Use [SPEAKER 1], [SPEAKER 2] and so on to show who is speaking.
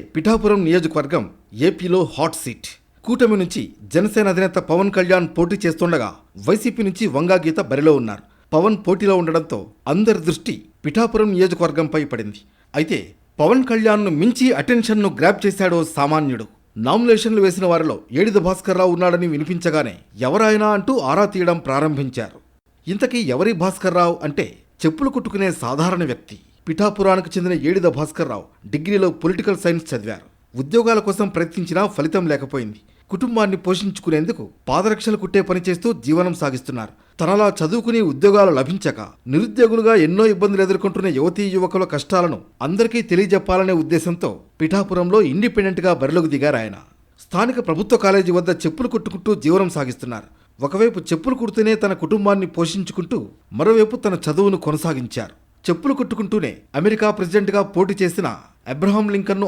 [SPEAKER 1] పిఠాపురం నియోజకవర్గం ఏపీలో hot seat. కూటమి నుంచి జనసేన అధినేత పవన్ కళ్యాణ్ పోటీ చేస్తుండగా వైసీపీ నుంచి వంగా గీత బరిలో ఉన్నారు. పవన్ పోటీలో ఉండడంతో అందరి దృష్టి పిఠాపురం నియోజకవర్గంపై పడింది. అయితే పవన్ కళ్యాణ్ను మించి అటెన్షన్ను గ్రాప్ చేశాడో సామాన్యుడు. నామినేషన్లు వేసిన వారిలో ఏడిద భాస్కర్రావు ఉన్నాడని వినిపించగానే ఎవరాయనా అంటూ ఆరా తీయడం ప్రారంభించారు. ఇంతకీ ఎవరి భాస్కర్రావు అంటే చెప్పులు కుట్టుకునే సాధారణ వ్యక్తి? పిఠాపురానికి చెందిన ఏడిద భాస్కర్రావు డిగ్రీలో పొలిటికల్ సైన్స్ చదివారు. ఉద్యోగాల కోసం ప్రయత్నించినా ఫలితం లేకపోయింది. కుటుంబాన్ని పోషించుకునేందుకు పాదరక్షలు కుట్టే పని చేస్తూ జీవనం సాగిస్తున్నారు. తనలా చదువుకుని ఉద్యోగాలు లభించక నిరుద్యోగులుగా ఎన్నో ఇబ్బందులు ఎదుర్కొంటున్న యువతీ యువకుల కష్టాలను అందరికీ తెలియజెప్పాలనే ఉద్దేశంతో పిఠాపురంలో ఇండిపెండెంట్గా బరిలోకి దిగారు ఆయన. స్థానిక ప్రభుత్వ కాలేజీ వద్ద చెప్పులు కుట్టుకుంటూ జీవనం సాగిస్తున్నారు. ఒకవైపు చెప్పులు కుడుతూనే తన కుటుంబాన్ని పోషించుకుంటూ మరోవైపు తన చదువును కొనసాగించారు. చెప్పులు కుట్టుకుంటూనే అమెరికా ప్రెసిడెంట్గా పోటీ చేసిన అబ్రహాం లింకన్ను